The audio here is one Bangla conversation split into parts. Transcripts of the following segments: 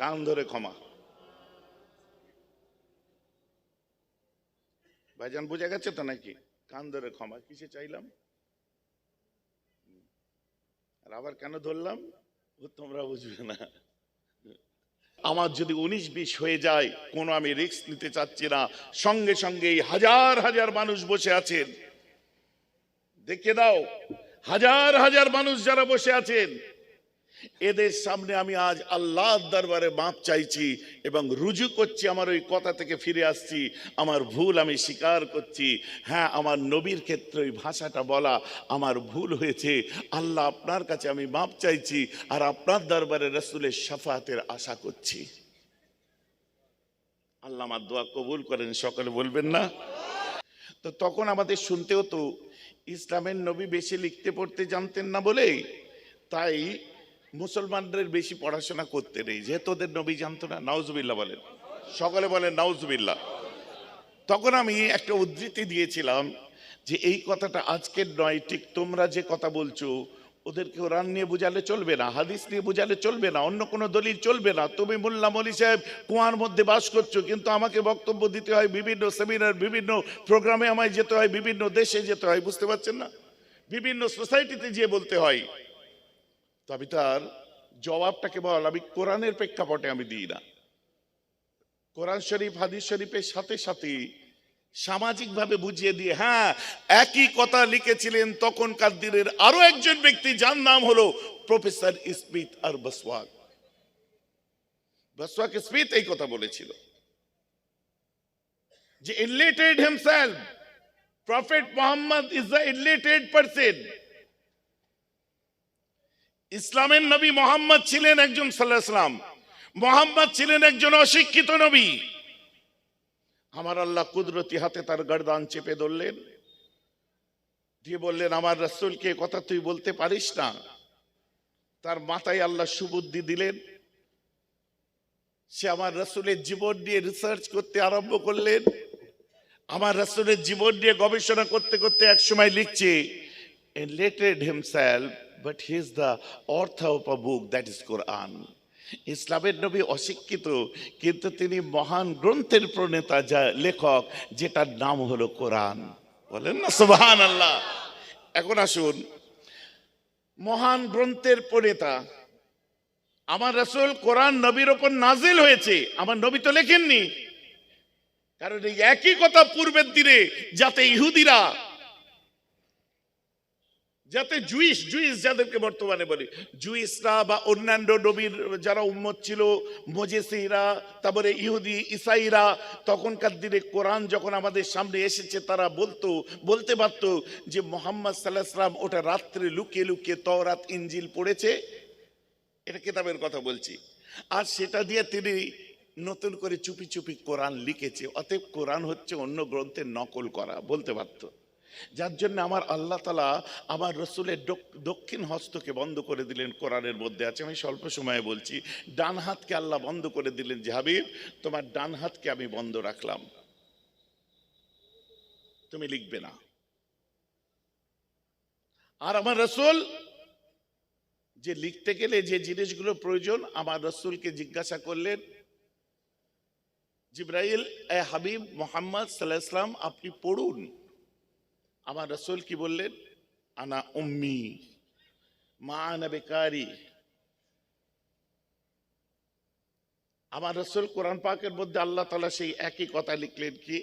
কান ধরে ক্ষমা। ভাইজান, বোঝা গেছে তো নাকি? কান ধরে ক্ষমা, কিসে চাইলাম? আর আবার কেন ধরলাম? তোমরা বুঝবে না। আমার যদি উনিশ বিশ হয়ে যায়, কোনো আমি রিস্ক নিতে চাচ্ছি না। সঙ্গে সঙ্গে হাজার হাজার মানুষ বসে আছেন। দেখে দাও, হাজার হাজার মানুষ যারা বসে আছেন এদের সামনে আমি আজ আল্লাহর দরবারে মাপ চাইছি এবং রুজু করছি, আমার ওই কথা থেকে ফিরে আসছি, আমার ভুল আমি স্বীকার করছি। হ্যাঁ আমার নবীর ক্ষেত্রে ওই ভাষাটা বলা আমার ভুল হয়েছে। আল্লাহ আপনার কাছে আমি মাপ চাইছি আর আপনার দরবারে রসুলের সাফাতের আশা করছি। আল্লাহ আমার দোয়া কবুল করেন, সকলে বলবেন না? তো তখন আমাদের শুনতে হতো, ইসলামের নবী বেশি লিখতে পড়তে জানতেন না বলেই তাই মুসলমানদের বেশি পড়াশোনা করতে নেই। যেহেতু ওদের নবী জানতো না, নাউজুবিল্লাহ বলেন। সকলে বলেন, নাউজুবিল্লাহ। তখন আমি একটা উদ্ধৃতি দিয়েছিলাম যে এই কথাটা আজকের নয়, ঠিক তোমরা যে কথা বলছো ওদেরকে কোরআন নিয়ে বুঝালে চলবে না, হাদিস নিয়ে বুঝালে চলবে না, অন্য কোনো দলিল চলবে না। তুমি মোল্লা মলি সাহেব কুয়ার মধ্যে বাস করছ, কিন্তু আমাকে বক্তব্য দিতে হয় বিভিন্ন সেমিনার, বিভিন্ন প্রোগ্রামে আমায় যেতে হয়, বিভিন্ন দেশে যেতে হয়, বুঝতে পারছেন না? বিভিন্ন সোসাইটিতে যেয়ে বলতে হয়। তো আমি তার জবাবটা কেবল আমি কোরআনের প্রেক্ষাপটে আমি দিই না। কোরআন শরীফ, হাদিস শরীফের সাথে সাথে সামাজিকভাবে বুঝিয়ে দিয়ে হ্যাঁ একই কথা লিখেছিলেন তখনকার দিনের আরও একজন ব্যক্তি, যার নাম হলো প্রফেসর স্মিথ আর বসওয়াক। বসওয়াক স্মিথ এই কথা বলেছিল। যে enlightened himself prophet Muhammad is the enlightened person ইসলামের নবী মোহাম্মদ ছিলেন একজন সাল্লাহাম মোহাম্মদ ছিলেন একজন অশিক্ষিত নবী। আমার আল্লাহ কুদরতি হাতে তার গর্দান চেপে ধরলেন। দিয়ে বললেন, আমার রসুলকে কথা তুই বলতে পারিস না? তার মাথায় আল্লাহ সুবুদ্ধি দিলেন। সে আমার রসুলের জীবন নিয়ে রিসার্চ করতে আরম্ভ করলেন। আমার রসুলের জীবন নিয়ে গবেষণা করতে করতে একসময় লিখছে enlated himself but he is the author of a book that is Quran. ইসলামের নবী অশিক্ষিত, কিন্তু তিনি মহান গ্রন্থের প্রণেতা, যা লেখক, যেটার নাম হলো কোরআন। বলেন না সুবহান আল্লাহ এখন আসুন। মহান গ্রন্থের প্রণেতা, আমার রসুল কোরআন নবীর ওপর নাজিল হয়েছে, আমার নবী তো লেখেননি। কারণ এই একই কথা পূর্বের দিনে, যাতে ইহুদিরা যাতে জুইস জুইস যাদেরকে বর্তমানে বলি জুইসরা বা অন্যান্য নবীর যারা উম্মত ছিল, মজেসিরা, তারপরে ইহুদি, ইসাইরা, তখনকার দিনে কোরআন যখন আমাদের সামনে এসেছে, তারা বলতো, বলতে পারত যে মোহাম্মদ সাল্লাহাম ওটা রাত্রে লুকিয়ে লুকিয়ে তওরাত ইঞ্জিল পড়েছে। এটা কিতাবের কথা বলছি। আর সেটা দিয়ে তিনি নতুন করে চুপি চুপি কোরআন লিখেছে, অতএব কোরআন হচ্ছে অন্য গ্রন্থের নকল করা, বলতে পারতো। যার জন্য আমার আল্লাহ তালা আমার রসুলের দক্ষিণ হস্তকে বন্ধ করে দিলেন কোরআনের মধ্যে আছে। আমি স্বল্প সময়ে বলছি, ডান হাতকে আল্লাহ বন্ধ করে দিলেন যে, হাবিব, তোমার ডান হাতকে আমি বন্ধ রাখলাম। তুমি লিখবে না। আর আমার রসুল, যে লিখতে গেলে যে জিনিসগুলো প্রয়োজন, আমার রসুলকে জিজ্ঞাসা করলেন, জিব্রাইল, এ হাবিব মোহাম্মদ সাল্লাহ আপনি পড়ুন। আমার রসুল কি বললেন আনা উম্মি মা আনা বেকারি আমার রসুল কোরআন পাকের মধ্যে আল্লাহ তালা সেই একই কথা লিখলেন কি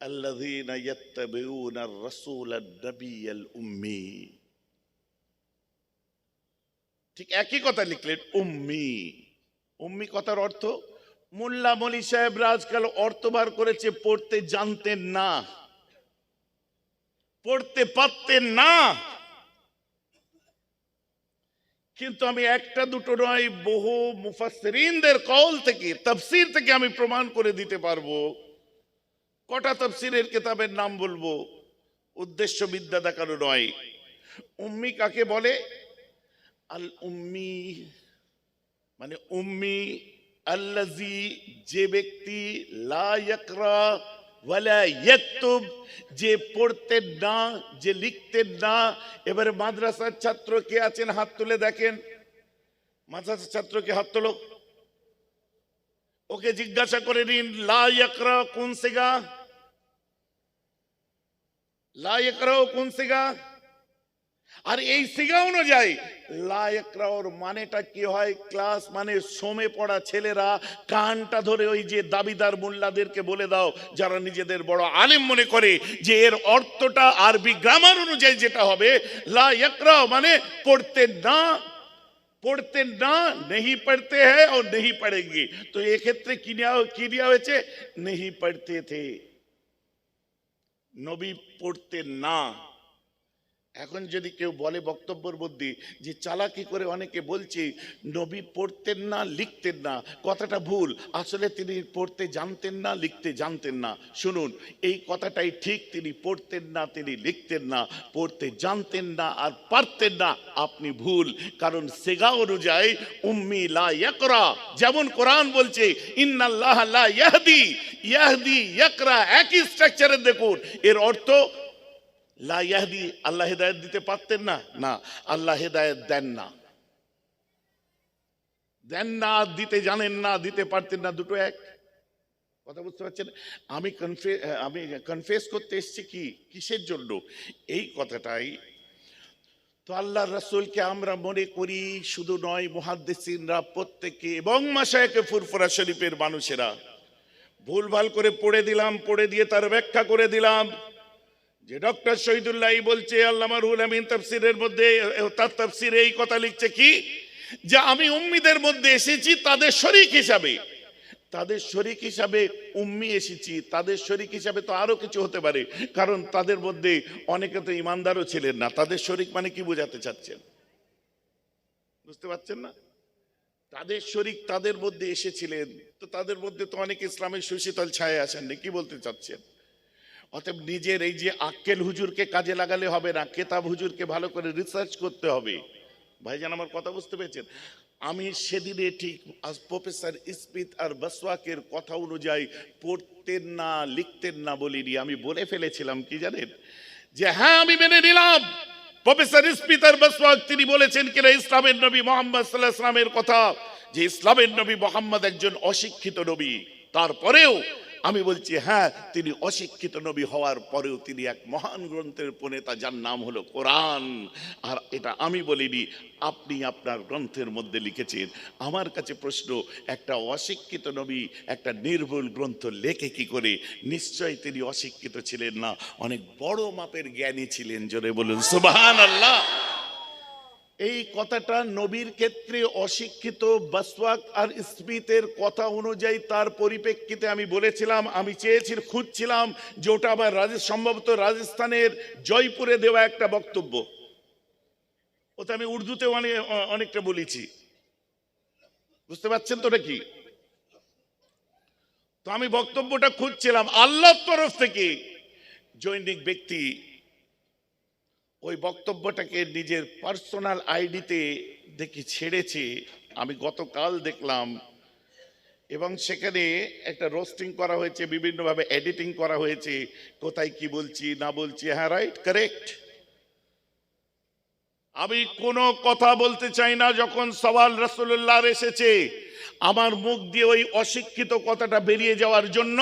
الذين يتبعون الرسول النبي الأمي ঠিক একই কথা লিখলেন উম্মি উম্মি কথার অর্থ মোল্লা মলি সাহেবরা আজকাল অর্থ বার করেছে পড়তে জানতেন না পড়তে পারতেন না। কিন্তু আমি একটা দুটো নয়, বহু মুফাসসিরিনদের কল থেকে, তাফসীর থেকে আমি প্রমাণ করে দিতে পারব। কটা তাফসীরের কিতাবের নাম বলব? উদ্দেশ্য বিদ্যা দেখানো নয়। উম্মি কাকে বলে? আল উম্মি মানে উম্মি আল্লাজি যে ব্যক্তি লা ইয়াকরা যে পড়তেন না, যে লিখতেন না। এবারে মাদ্রাসার ছাত্র কে আছেন? হাত তুলে দেখেন। মাদ্রাসার ছাত্র কে হাত তোলো। ওকে জিজ্ঞাসা করে নিন, লা ইয়াকরা কোন সেগা? লা কোন সেগা? আর এই সিগা অনুযায়ী লায়করাওর মানেটা কি হয়? ক্লাস মানে সোমে পড়া ছেলেরা কানটা ধরে ওই যে দাবিদার মোল্লাদেরকে বলে দাও, যারা নিজেদের বড় আলেম মনে করে যে এর অর্থটা আরবি গ্রামার অনুযায়ী যেটা হবে লায়করাও মানে পড়তে না পড়তে না, নেহি পড়তে হ্যাঁ ও নেহি পড়েঙ্গে তো এক্ষেত্রে কি নেওয়া কি নেওয়া হয়েছে? নেহি পড়তে থে। নবী পড়তে না। এখন যদি কেউ বলে বক্তব্যের মধ্যে যে চালাকি করে অনেকে বলছে, নবী পড়তেন না, লিখতেন না। কথাটা ভুল। আসলে তিনি পড়তে জানতেন না, লিখতে জানতেন না। শুনুন, এই কথাটাই ঠিক, তিনি পড়তেন না, তিনি লিখতেন না। পড়তে জানতেন না আর পারতেন না, আপনি ভুল। কারণ সেগা অনুযায়ী উম্মি লা ইয়াকরা। যেমন কোরআন বলছে, ইন্নাল্লাহ লা ইয়াহদি ইয়াহদি, ইয়াকরা। একই স্ট্রাকচারে দেখুন। এর অর্থ লা ইয়াহদি, আল্লাহ হেদায়ত দিতে পারতেন না? না, আল্লাহ হেদায়ত দেন না। দেন না, দিতে জানেন না, দিতে পারতেন না, দুটো এক। কথা বুঝতে পারছেন? আমি কনফে আমি কনফেস করতে এসেছি কি? কিসের জন্য? এই কথাটাই। তো আল্লাহ রসুলকে আমরা মনে করি, শুধু নয়, মহাদ্দেসিনরা, প্রত্যেকে এবং মাসায়কে ফুরফুরা শরীফের মানুষেরা। ভুলভাল করে পড়ে দিলাম, পড়ে দিয়ে তার ব্যাখ্যা করে দিলাম। যে ডক্টর শহীদুল্লাহ বলছে আল্লামা রুহুল আমিন তাফসিরের মধ্যে তার তাফসিরে এই কথা লিখছে কি? যে আমি উম্মিদের মধ্যে এসেছি, তাদের শরিক হিসাবে। তাদের শরিক হিসাবে উম্মি এসেছি, তাদের শরিক হিসাবে তো আরও কিছু হতে পারে, কারণ তাদের মধ্যে অনেকে তো ইমানদারও ছিলেন না। তাদের শরিক মানে কি বোঝাতে চাচ্ছেন? বুঝতে পারছেন না? তাদের শরিক তাদের মধ্যে এসেছিলেন, তো তাদের মধ্যে তো অনেক ইসলামের সুশীতল ছায়া আসেননি, কি বলতে চাচ্ছেন? অতএব নিজের এই যে আক্কেল হুজুরকে কাজে লাগালে হবে না, কেতাব হুজুরকে ভালো করে রিসার্চ করতে হবে। ভাইজান আমার কথা বুঝতে পেরেছেন? আমি সেদিনে ঠিক প্রফেসর স্মিথ আর বসওয়াকের কথা অনুযায়ী পড়তেন না, লিখতেন না বলিনি। আমি বলে ফেলেছিলাম, কি জানেন? যে হ্যাঁ আমি মেনে নিলাম। প্রফেসর স্মিথ আর বসওয়াক, তিনি বলেছেন কিনা ইসলামের নবী মোহাম্মদ সাল্লাহ ইসলামের কথা? যে ইসলামের নবী মোহাম্মদ একজন অশিক্ষিত নবী। তারপরেও আমি বলছি হ্যাঁ তিনি অশিক্ষিত নবী হওয়ার পরেও তিনি এক মহান গ্রন্থের প্রণেতা, যার নাম হলো কোরআন। আর এটা আমি বলিনি, আপনি আপনার গ্রন্থের মধ্যে লিখেছেন। আমার কাছে প্রশ্ন, একটা অশিক্ষিত নবী, একটা নির্ভুল গ্রন্থ লেখে কি করে? নিশ্চয় তিনি অশিক্ষিত ছিলেন না, অনেক বড় মাপের জ্ঞানী ছিলেন, জোরে বলুন। সুবাহান আল্লাহ এই কথাটা নবীর ক্ষেত্রে অশিক্ষিত, বাসওয়াক আর স্মিতের কথা অনুযায়ী তার পরিপ্রেক্ষিতে আমি বলেছিলাম, আমি চেয়েছি, খুঁজছিলাম যে ওটা আমার রাজ, সম্ভবত রাজস্থানের জয়পুরে দেওয়া একটা বক্তব্য। ওটা আমি উর্দুতে অনেক অনেকটা বলেছি। বুঝতে পারছেন তো নাকি তো আমি বক্তব্যটা খুঁজছিলাম, আল্লাহর তরফ থেকে। জৈনিক ব্যক্তি ওই বক্তব্যটাকে নিজের পার্সোনাল আইডিতে দেখি ছেড়েছে। আমি গতকাল দেখলাম, এবং সেখানে একটা রোস্টিং করা হয়েছে, বিভিন্নভাবে এডিটিং করা হয়েছে, কোথায় কি বলছি, না বলছি হ্যাঁ রাইট, কারেক্ট। আমি কোনো কথা বলতে চাই না যখন সওয়াল রসুল্লাহ এসেছে। আমার মুখ দিয়ে ওই অশিক্ষিত কথাটা বেরিয়ে যাওয়ার জন্য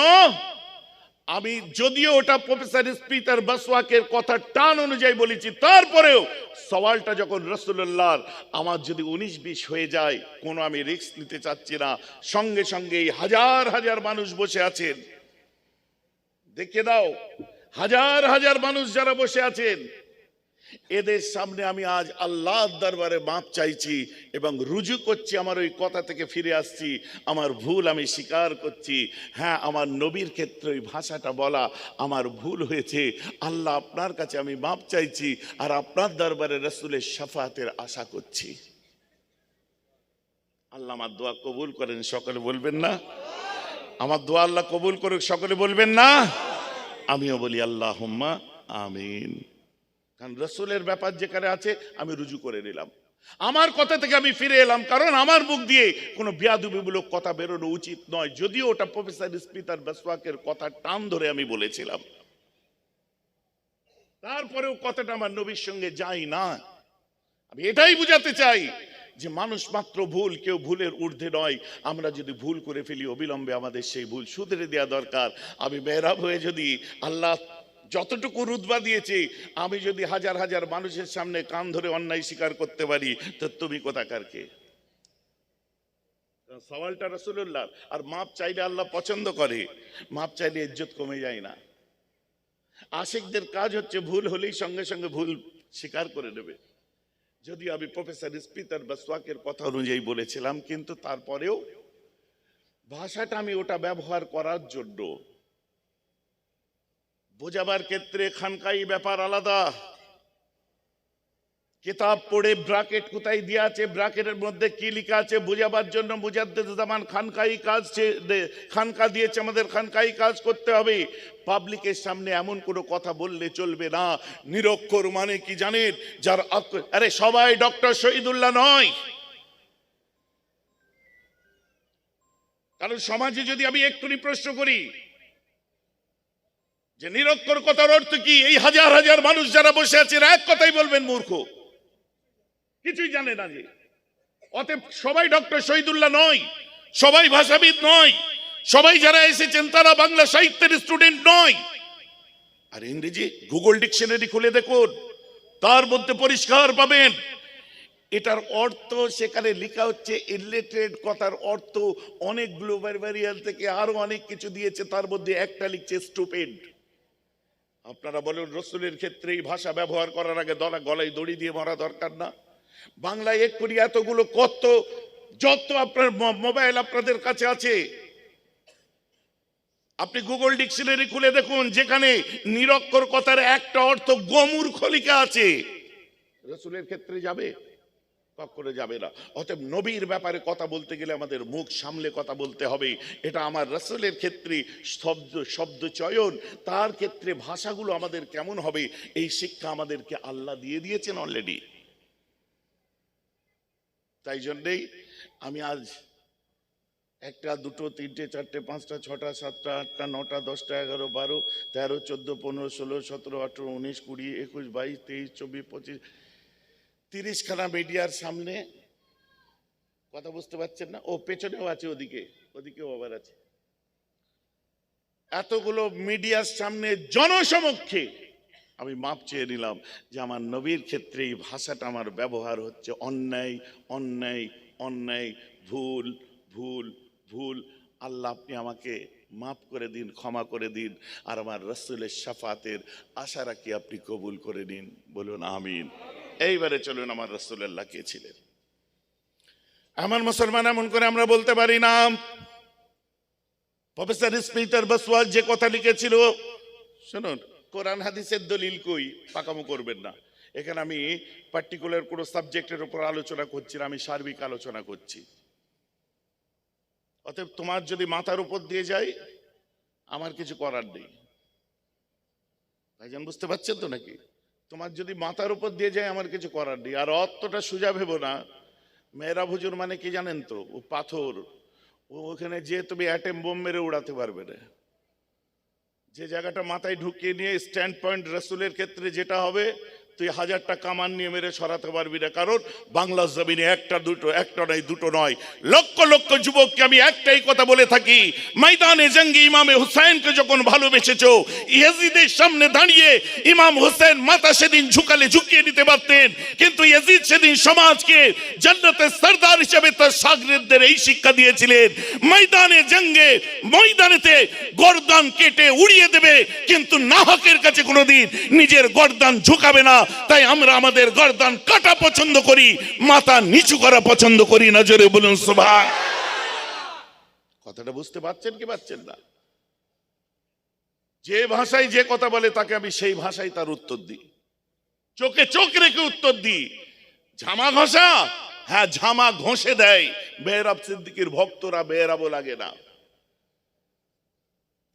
আমি যদিও ওটা প্রফেসর স্পিতার বাসওয়াকের কথা টান অনুযায়ী বলেছি, তারপরেও সওয়ালটা যখন রসুল্লাহর আমার যদি উনিশ বিশ হয়ে যায়, কোনো আমি রিস্ক নিতে চাচ্ছি না। সঙ্গে সঙ্গে হাজার হাজার মানুষ বসে আছেন। দেখে দাও, হাজার হাজার মানুষ যারা বসে আছেন এদের সামনে আমি আজ আল্লাহর দরবারে মাপ চাইছি এবং রুজু করছি, আমার ওই কথা থেকে ফিরে আসছি, আমার ভুল আমি স্বীকার করছি। হ্যাঁ আমার নবীর ক্ষেত্রে ওই ভাষাটা বলা আমার ভুল হয়েছে। আল্লাহ আপনার কাছে আমি মাপ চাইছি আর আপনার দরবারে রসুলের সাফাতের আশা করছি। আল্লাহ আমার দোয়া কবুল করেন, সকলে বলবেন না? আমার দোয়া আল্লাহ কবুল করুক, সকলে বলবেন না? আমিও বলি আল্লাহ আমিন। কারণ রসুলের ব্যাপার যেখানে আছে, আমি রুজু করে নিলাম। আমার কথা থেকে আমি ফিরে এলাম, কারণ আমার মুখ দিয়ে কোনো বিয়াদুবিমূলক কথা বেরোনো উচিত নয়, যদিও ওটা প্রফেসর স্পিতার বেসওয়াকের কথা টান ধরে আমি বলেছিলাম। তারপরেও কথাটা আমার নবীর সঙ্গে যাই না। আমি এটাই বুঝাতে চাই যে মানুষ মাত্র ভুল, কেউ ভুলের ঊর্ধ্বে নয়। আমরা যদি ভুল করে ফেলি, অবিলম্বে আমাদের সেই ভুল শুধরে দেওয়া দরকার। আমি বেহরাব হয়ে যদি আল্লাহ যতটুকু রুদবা দিয়েছে, আমি যদি হাজার হাজার মানুষের সামনে কান ধরে অন্যায় স্বীকার করতে পারি, তো তুমি কোথাকার কে? সওয়ালটা রসুল্লাহ আর মাপ চাইলে আল্লাহ পছন্দ করে, মাপ চাইলে ইজ্জত কমে যায় না। আশিকদের কাজ হচ্ছে ভুল হলেই সঙ্গে সঙ্গে ভুল স্বীকার করে নেবে। যদি আমি প্রফেসর স্পিতার বা সোয়াকের কথা অনুযায়ী বলেছিলাম, কিন্তু তারপরেও ভাষাটা আমি ওটা ব্যবহার করার জন্য বোঝাবার ক্ষেত্রে খানকাই ব্যাপার আলাদা। কিতাব পড়ে ব্রাকেট কোথায় দেওয়া আছে, ব্রাকেটের মধ্যে কি লেখা আছে, বোঝাবার জন্য জামান খানকাই কাজ খানকা দিয়েছে, আমাদের খানকাই কাজ করতে হবে। পাবলিকের সামনে এমন কোনো কথা বললে চলবে না। নিরক্ষর মানে কি জানেন? যার আরে সবাই ডক্টর শহীদুল্লাহ নয়। কারণ সমাজে যদি আমি একটুনি প্রশ্ন করি যে নিরক্ষর কথার অর্থ কি? এই হাজার হাজার মানুষ যারা বসে আছে এক কথাই বলবেন, মূর্খ। কিছুই জানে না যে। অতএব সবাই ডক্টর শহীদুল্লাহ নয়, সবাই ভাষাবিদ নয়, সবাই যারা এসেছেন, তারা বাংলা সাহিত্যের স্টুডেন্ট নয়। আর ইংরেজি গুগল ডিকশনারি খুলে দেখুন, তার মধ্যে পরিষ্কার পাবেন। এটার অর্থ সেখানে লেখা হচ্ছে ইলিটারেট কথার অর্থ অনেক গ্লোবারিয়াল থেকে আরও অনেক কিছু দিয়েছে, তার মধ্যে একটা লিখছে স্টুপেড আপনারা বলেন, রসুলের ক্ষেত্রে এই ভাষা ব্যবহার করার আগে দলা গলায় দড়ি দিয়ে মারা দরকার না। বাংলায় এক করি এতগুলো কত, যত আপনার মোবাইল আপনাদের কাছে আছে। আপনি গুগল ডিকশনারি খুলে দেখুন, যেখানে নিরক্ষর কথার একটা অর্থ গমুর খলিকা আছে। রসুলের ক্ষেত্রে যাবে। কখনো যাবে না। অতএব নবীর ব্যাপারে কথা বলতে গেলে আমাদের মুখ সামলে কথা বলতে হবে। এটা আমার রসুলের ক্ষেত্রে শব্দ শব্দ চয়ন, তার ক্ষেত্রে ভাষাগুলো আমাদের কেমন হবে, এই শিক্ষা আমাদেরকে আল্লাহ দিয়ে দিয়েছেন অলরেডি তাই জন্যেই আমি আজ একটা, দুটো, তিনটে, চারটে, পাঁচটা, ছটা, সাতটা, আটটা, নটা, দশটা, এগারো, বারো, তেরো, চোদ্দ, পনেরো, ষোলো, সতেরো, আঠেরো, উনিশ, কুড়ি, একুশ, বাইশ, তেইশ, চব্বিশ, পঁচিশ তিরিশখানা মিডিয়ার সামনে কথা বুঝতে পারছেন না? ও পেছনেও আছে, ওদিকে, ওদিকেও আবার আছে। এতগুলো মিডিয়ার সামনে জনসমক্ষে আমি মাপ চেয়ে নিলাম যে আমার নবীর ক্ষেত্রে এই ভাষাটা আমার ব্যবহার হচ্ছে অন্যায় অন্যায় অন্যায়, ভুল ভুল ভুল। আল্লাহ, আপনি আমাকে মাফ করে দিন, ক্ষমা করে দিন, আর আমার রসুলের সাফাতের আশা রাখি আপনি কবুল করে নিন। বলুন, আমিন। এইবারে চলুন আমার রসুল্লাহ কে ছিলেন। আমার মুসলমান এমন করে আমরা বলতে পারি না। প্রফেসর স্পিটার বসওয়াল যে কথা লিখেছিল, শুনুন, কোরআন হাদিসের দলিল কই? পাকামো করবেন না। এখানে আমি পার্টিকুলার কোনো সাবজেক্টের উপর আলোচনা করছি না, আমি সার্বিক আলোচনা করছি। অতএব তোমার যদি মাথার উপর দিয়ে যায়, আমার কিছু করার নেই। ভাইজান, বুঝতে পারছেন তো নাকি? তোমার যদি মাথার উপর দিয়ে যায়, আমার কিছু করার নেই। আর অতটা সোজা ভেবো না। মেয়েরা ভুজুর মানে কি জানেন তো? ও পাথর। ও ওখানে যে তুমি অ্যাটেম বোম মেরে উড়াতে পারবে না। যে জায়গাটা মাথায় ঢুকিয়ে নিয়ে স্ট্যান্ড পয়েন্ট রসুলের ক্ষেত্রে যেটা হবে তুই হাজারটা কামান নিয়ে মেরে সরাতে পারবি না। কারণ বাংলা জমিনে একটা দুটো, একটা নয়, দুটো নয়। লক্ষ লক্ষ যুবককে আমি একটাই কথা বলে থাকি। ময়দানে জঙ্গি ইমামে হুসাইনকে যখন ভালোবেসেছো, ইয়াজিদের সামনে দাঁড়িয়ে ইমাম হুসেন মাথা সেদিন ঝুকালে ঝুঁকিয়ে নিতে পারতেন। কিন্তু ইয়াজিদ সেদিন সমাজকে জান্নাতের সর্দার হিসেবে তার সাগরেদদের এই শিক্ষা দিয়েছিলেন। ময়দানে জঙ্গে, ময়দানেতে গর্দান কেটে উড়িয়ে দেবে, কিন্তু নাহকের কাছে কোনোদিন নিজের গর্দান ঝুঁকাবে না। তাই আমরা আমাদের গর্দান কাটা পছন্দ করি, মাথা নিচু করা পছন্দ করি না, জোরে বলুন সুভা কথাটা বুঝতে পারছেন কি পারছেন না? যে ভাষায় যে কথা বলে, তাকে আমি সেই ভাষায় তার উত্তর দিই। চোখে চোখ রেখে উত্তর দিই। ঝামা ঘষা? হ্যাঁ ঝামা ঘষে দেয়। বেহরাব সিদ্দিকির ভক্তরা বেহরাবও লাগে না।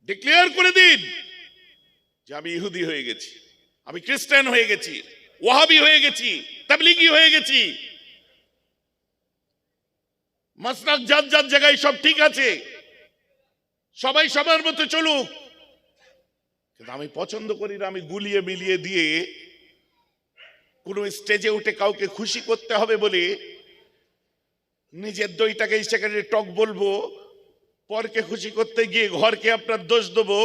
ডিক্লেয়ার করে দিন যে আমি ইহুদি হয়ে গেছি। আমি খ্রিস্টান হয়ে গেছি, ওয়াহাবি হয়ে গেছি, তাবলিগি হয়ে গেছি। মাসনাক যার যার জায়গায় সব ঠিক আছে, সবাই সবার মতো চলুক। কিন্তু আমি পছন্দ করি না, আমি গুলিয়ে মিলিয়ে দিয়ে কোনো স্টেজে উঠে কাউকে খুশি করতে হবে বলে নিজের দইটাকে সেখানে টক বলব, পরকে খুশি করতে গিয়ে ঘরকে আপনার দোষ দেবো।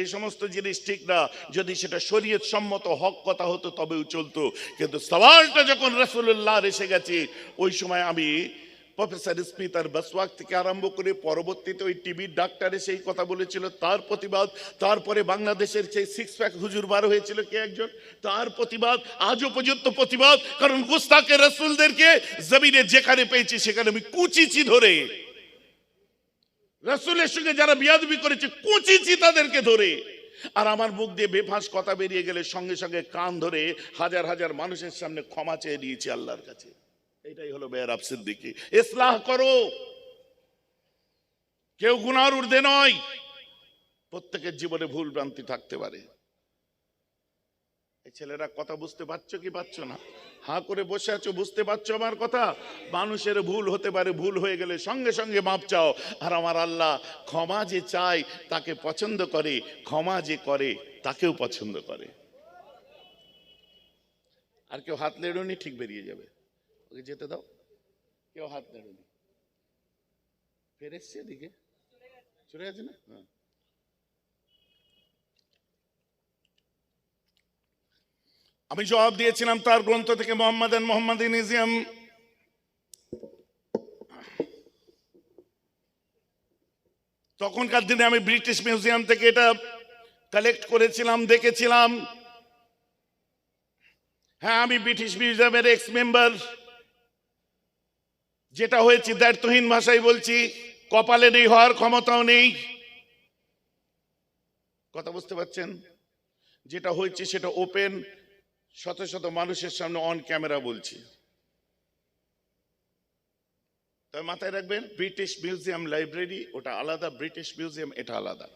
এই সমস্ত জিনিস ঠিক না। যদি সেটা শরীয়ত সম্মত হক কথা হতো, তবেও চলতো। কিন্তু সওয়ালটা যখন রসুল্লাহ এসে গেছে, ওই সময় আমি প্রফেসর স্মিথ আর বসওয়াক থেকে আরম্ভ করে পরবর্তীতে ওই টিভির ডাক্তারে সেই কথা বলেছিল। তার প্রতিবাদ, তারপরে বাংলাদেশের সেই সিক্স প্যাক হুজুর বার হয়েছিল কে একজন? তার প্রতিবাদ আজও পর্যন্ত প্রতিবাদ, কারণ গুস্তাকে রসুলদেরকে জমিনে যেখানে পেয়েছি, সেখানে আমি কুচিচি ধরে রসুলের সঙ্গে যারা বিয়াদবি করেছে কুচিছি তাদেরকে ধরে। আর আমার মুখ দিয়ে বেফাঁস কথা বেরিয়ে গেলে সঙ্গে সঙ্গে কান ধরে হাজার হাজার মানুষের সামনে ক্ষমা চেয়ে দিয়েছি আল্লাহর কাছে। এটাই হলো বেয়ার আফসের দিকে এসলাহ করো। কেউ গুনার ঊর্ধ্বে নয়। প্রত্যেকের জীবনে ভুল ভ্রান্তি থাকতে পারে। এই ছেলেরা কথা বুঝতে পারছ কি পারছ না? হা করে বসে আছো, বুঝতে পারছ আমার কথা? মানুষের ভুল হতে পারে, ভুল হয়ে গেলে সঙ্গে সঙ্গে মাপ চাও। আর আমার আল্লাহ ক্ষমা যে চায়, তাকে পছন্দ করে, ক্ষমা যে করে, তাকেও পছন্দ করে। আর কেউ হাত নেড়নি, ঠিক বেরিয়ে যাবে। ওকে যেতে দাও। কেউ হাত নেড়নি। ফের এসছে এদিকে। চলে গেছে? না? হ্যাঁ। আমি জবাব দিয়েছিলাম তার গ্রন্থ থেকে মোহাম্মদ মোহাম্মদ ইজিয়াম তখনকার দিনে আমি ব্রিটিশ মিউজিয়াম থেকে এটা কালেক্ট করেছিলাম, দেখেছিলাম। হ্যাঁ আমি ব্রিটিশ মিউজিয়ামের এক্স মেম্বার যেটা হয়েছে দায়িত্বহীন ভাষায় বলছি, কপালে নেই, হওয়ার ক্ষমতাও নেই। কথা বুঝতে পারছেন? যেটা হয়েছে, সেটা ওপেন শত শত মানুষের সামনে অন ক্যামেরা বলছি। তবে মাথায় রাখবেন ব্রিটিশ মিউজিয়াম লাইব্রেরি ওটা আলাদা ব্রিটিশ মিউজিয়াম এটা আলাদা।